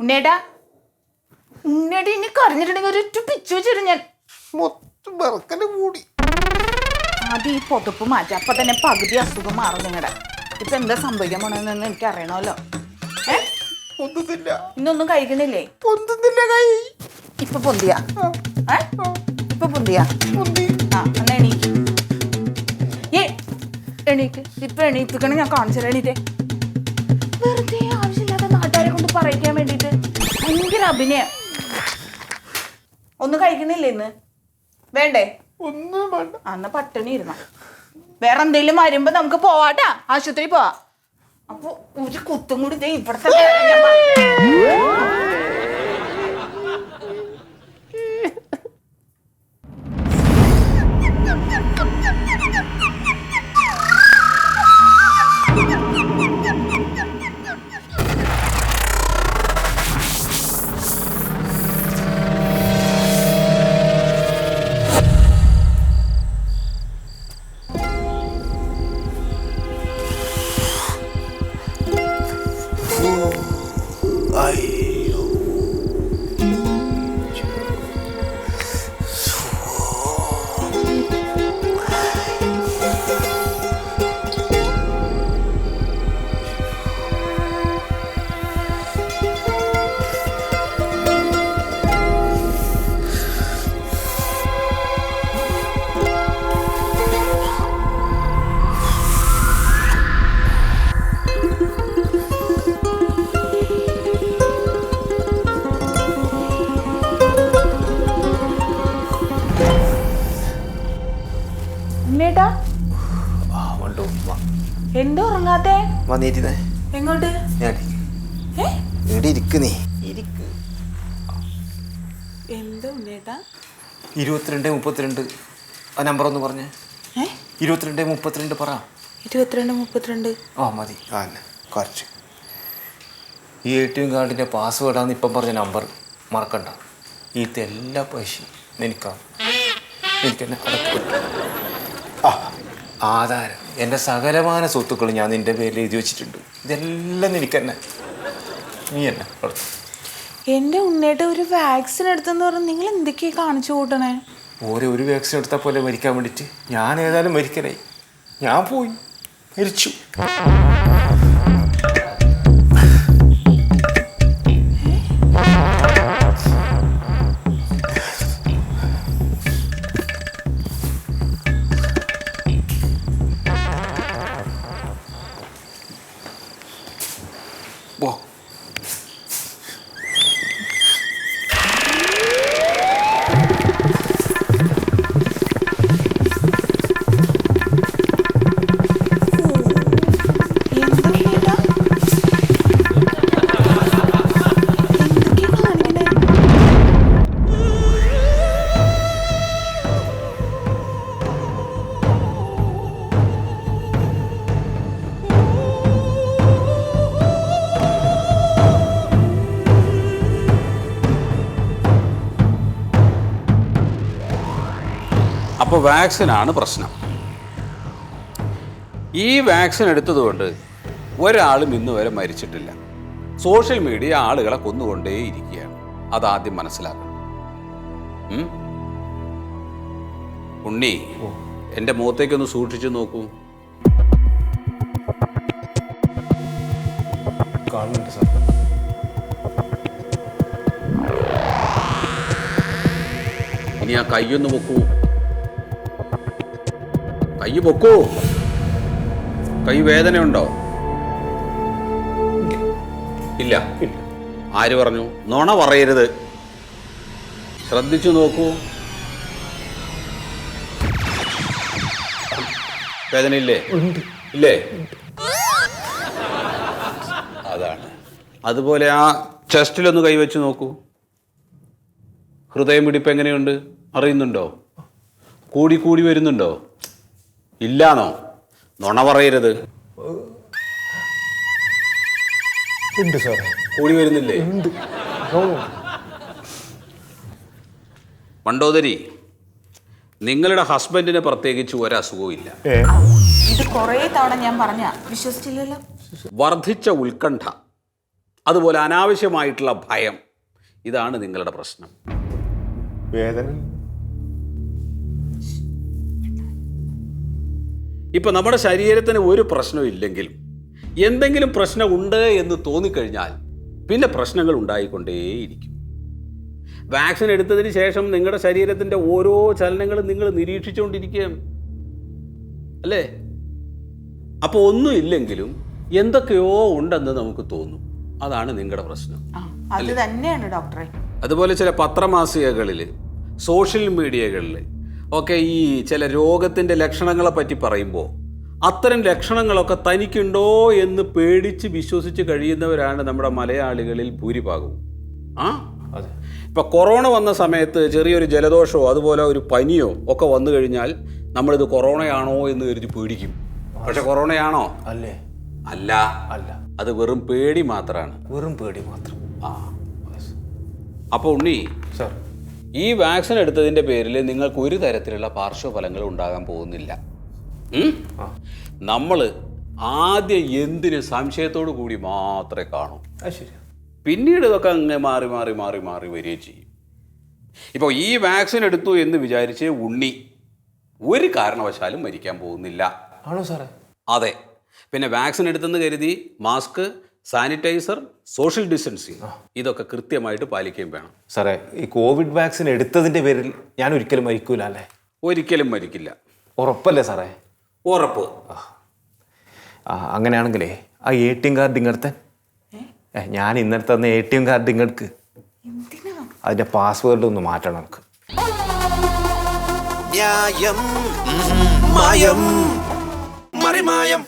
ഉണ്ണേട്ടാ ഉണ്ണേട്ടാ ഇനി കറിഞ്ഞിട്ടുണ്ടെങ്കിൽ ഒരു പിച്ചു വെച്ചിരുന്നു ഞാൻ. മൊത്തം വിറക്കൽ കൂടി. ആദ്യം ഈ പുതപ്പ് മാറ്റി അപ്പൊ തന്നെ പകുതി അസുഖം മാറും നിങ്ങളുടെ ഇപ്പൊ എന്താ സംഭവിക്കാൻ പോണെന്ന് എനിക്ക് അറിയണമല്ലോ ഇന്നൊന്നും കഴിക്കണില്ലേ പൊന്തുന്നില്ല കൈ. ഇപ്പൊ പൊന്തിയ? ഇപ്പൊ പൊന്തിയ? പൊന്തി. ആ എന്നാ എണീക്ക്. ഏ എണീക്ക്. ഇപ്പൊ എണീപ്പിക്കണം ഞാൻ കാണിച്ചല്ലേ എണീറ്റേ. വെറുതെ ആവശ്യമില്ലാതെ നാട്ടുകാരെ കൊണ്ട് പറയിക്കാൻ വേണ്ടിട്ട് ഭയങ്കര അഭിനയം. ഒന്നും കഴിക്കുന്നില്ല ഇന്ന്? വേണ്ടേ? ഒന്നും വേണ്ട. ആ, എന്നാ പട്ടിണി ഇരുന്ന. വേറെ എന്തെങ്കിലും വരുമ്പോ നമുക്ക് പോവാട്ടാ. ആശുപത്രി പോവാ. അപ്പൊ ഒരു കുത്തും കൂടി ഇവിടുത്തെ എന്തോ ഉറങ്ങാത്തെ വന്നിരുന്നേ എങ്ങോട്ട് ഇവിടെ ഇരിക്ക് എന്തോ ഇരിക്ക്. എന്താ ഉണ്ണേട്ടാ ഇരുപത്തിരണ്ട് മുപ്പത്തിരണ്ട്. ആ നമ്പർ ഒന്ന് പറഞ്ഞേ. ഇരുപത്തിരണ്ട് മുപ്പത്തിരണ്ട് പറ. ഇരുപത്തിരണ്ട് മുപ്പത്തിരണ്ട്. ആ മതി. ആ കുറച്ച്. ഈ എ ടി എം കാർഡിന്റെ പാസ്വേഡാന്ന് ഇപ്പം പറഞ്ഞ നമ്പർ മറക്കണ്ട. ഇത് എല്ലാ പൈസയും എനിക്കാണ് എനിക്ക് തന്നെ അടക്കം. ആധാരം. എന്റെ സകലമാന സ്വത്തുക്കൾ ഞാൻ നിന്റെ പേരിൽ എഴുതി വെച്ചിട്ടുണ്ട്. ഇതെല്ലാം എനിക്ക് തന്നെ. നീ തന്നെ. എന്റെ ഉണ്ണേട്ട് ഒരു വാക്സിൻ എടുത്തെന്ന് പറഞ്ഞ് നിങ്ങൾ എന്തൊക്കെയാ കാണിച്ചു കൂട്ടണേ? ഓരോ ഒരു വാക്സിൻ എടുത്താൽ പോലെ മരിക്കാൻ വേണ്ടിയിട്ട് ഞാൻ ഏതായാലും മരിക്കലായി ഞാൻ പോയി. മരിച്ചു. അപ്പോൾ വാക്സിനാണ് പ്രശ്നം. ഈ വാക്സിൻ എടുത്തതുകൊണ്ട് ഒരാളും ഇന്ന് വരെ മരിച്ചിട്ടില്ല. സോഷ്യൽ മീഡിയ ആളുകളെ കൊന്നുകൊണ്ടേയിരിക്കുകയാണ് അതാദ്യം മനസ്സിലാക്കണം. ഉണ്ണി എന്റെ മുഖത്തേക്കൊന്ന് സൂക്ഷിച്ചു നോക്കൂ. കാണുന്നുണ്ട് സാർ. ഇനി ആ കൈയൊന്ന് പൊക്കൂ. കൈ പൊക്കോ? കൈ വേദനയുണ്ടോ? ഇല്ല. ആര് പറഞ്ഞു? നുണ പറയരുത്. ശ്രദ്ധിച്ചു നോക്കൂ. വേദന ഇല്ലേ ഇല്ലേ? അതാണ്. അതുപോലെ ആ ചെസ്റ്റിലൊന്ന് കൈവച്ച് നോക്കൂ. ഹൃദയം പിടിപ്പ് എങ്ങനെയുണ്ട്? അറിയുന്നുണ്ടോ? കൂടി കൂടി വരുന്നുണ്ടോ? ഇല്ലാന്നോ നുണ പറയരുത്. ഉണ്ട് സാറേ. കൂടി വരുന്നില്ലേ? ഉണ്ട്. മണ്ടോദരി നിങ്ങളുടെ ഹസ്ബൻഡിന് പ്രത്യേകിച്ച് ഒരസുഖവും ഇല്ല. ഇത് കുറേ തവണ ഞാൻ പറഞ്ഞ വിശ്വസിച്ചില്ലല്ലോ? വർദ്ധിച്ച ഉത്കണ്ഠ അതുപോലെ അനാവശ്യമായിട്ടുള്ള ഭയം ഇതാണ് നിങ്ങളുടെ പ്രശ്നം. വേദന? ഇപ്പം നമ്മുടെ ശരീരത്തിന് ഒരു പ്രശ്നവും ഇല്ലെങ്കിലും എന്തെങ്കിലും പ്രശ്നമുണ്ട് എന്ന് തോന്നിക്കഴിഞ്ഞാൽ പിന്നെ പ്രശ്നങ്ങൾ ഉണ്ടായിക്കൊണ്ടേയിരിക്കും. വാക്സിൻ എടുത്തതിന് ശേഷം നിങ്ങളുടെ ശരീരത്തിന്റെ ഓരോ ചലനങ്ങളും നിങ്ങൾ നിരീക്ഷിച്ചുകൊണ്ടിരിക്കുകയും അല്ലേ? അപ്പോൾ ഒന്നും ഇല്ലെങ്കിലും എന്തൊക്കെയോ ഉണ്ടെന്ന് നമുക്ക് തോന്നും. അതാണ് നിങ്ങളുടെ പ്രശ്നം. അത് തന്നെയാണ് ഡോക്ടറെ. അതുപോലെ ചില പത്രമാസികകളിൽ സോഷ്യൽ മീഡിയകളിൽ ഒക്കെ ഈ ചില രോഗത്തിന്റെ ലക്ഷണങ്ങളെ പറ്റി പറയുമ്പോൾ അത്തരം ലക്ഷണങ്ങളൊക്കെ തനിക്കുണ്ടോ എന്ന് പേടിച്ച് വിശ്വസിച്ച് കഴിയുന്നവരാണ് നമ്മുടെ മലയാളികളിൽ ഭൂരിഭാഗവും. ആ? അതെ. ഇപ്പം കൊറോണ വന്ന സമയത്ത് ചെറിയൊരു ജലദോഷമോ അതുപോലെ ഒരു പനിയോ ഒക്കെ വന്നു കഴിഞ്ഞാൽ നമ്മളിത് കൊറോണയാണോ എന്ന് കരുതി പേടിക്കും. പക്ഷെ കൊറോണയാണോ? അല്ലേ? അല്ല. അല്ല. അത് വെറും പേടി മാത്രമാണ് വെറും പേടി മാത്രം. ആ. അപ്പോൾ ഉണ്ണി സാർ. ഈ വാക്സിൻ എടുത്തതിന്റെ പേരിൽ നിങ്ങൾക്ക് ഒരു തരത്തിലുള്ള പാർശ്വഫലങ്ങൾ ഉണ്ടാകാൻ പോകുന്നില്ല. നമ്മൾ ആദ്യം എന്തിന് സംശയത്തോടു കൂടി മാത്രമേ കാണൂ. പിന്നീട് ഇതൊക്കെ അങ്ങ് മാറി മാറി മാറി മാറി വരികയും ചെയ്യും. ഇപ്പോൾ ഈ വാക്സിൻ എടുത്തു എന്ന് വിചാരിച്ച് ഉണ്ണി ഒരു കാരണവശാലും മരിക്കാൻ പോകുന്നില്ല. ആണോ സാറേ? അതെ. പിന്നെ വാക്സിൻ എടുത്തെന്ന് കരുതി മാസ്ക് സാനിറ്റൈസർ സോഷ്യൽ ഡിസ്റ്റൻസിങ് ഇതൊക്കെ കൃത്യമായിട്ട് പാലിക്കുകയും വേണം. സാറേ ഈ കോവിഡ് വാക്സിൻ എടുത്തതിന്റെ പേരിൽ ഞാൻ ഒരിക്കലും മരിക്കൂല അല്ലേ? ഒരിക്കലും മരിക്കില്ല. ഉറപ്പല്ലേ സാറേ? ഉറപ്പ്. ആ. അങ്ങനെയാണെങ്കിലേ ആ എ ടി എം കാർഡ് ഇങ്ങടുത്തെ ഏ, ഞാൻ ഇന്നലെ തന്ന എ ടി എം കാർഡ് ഇങ്ങടുക്ക് എന്തിനാ? അതിന്റെ പാസ്വേഡ് ഒന്ന് മാറ്റണം നമുക്ക് ന്യായം മായം മറിമായം.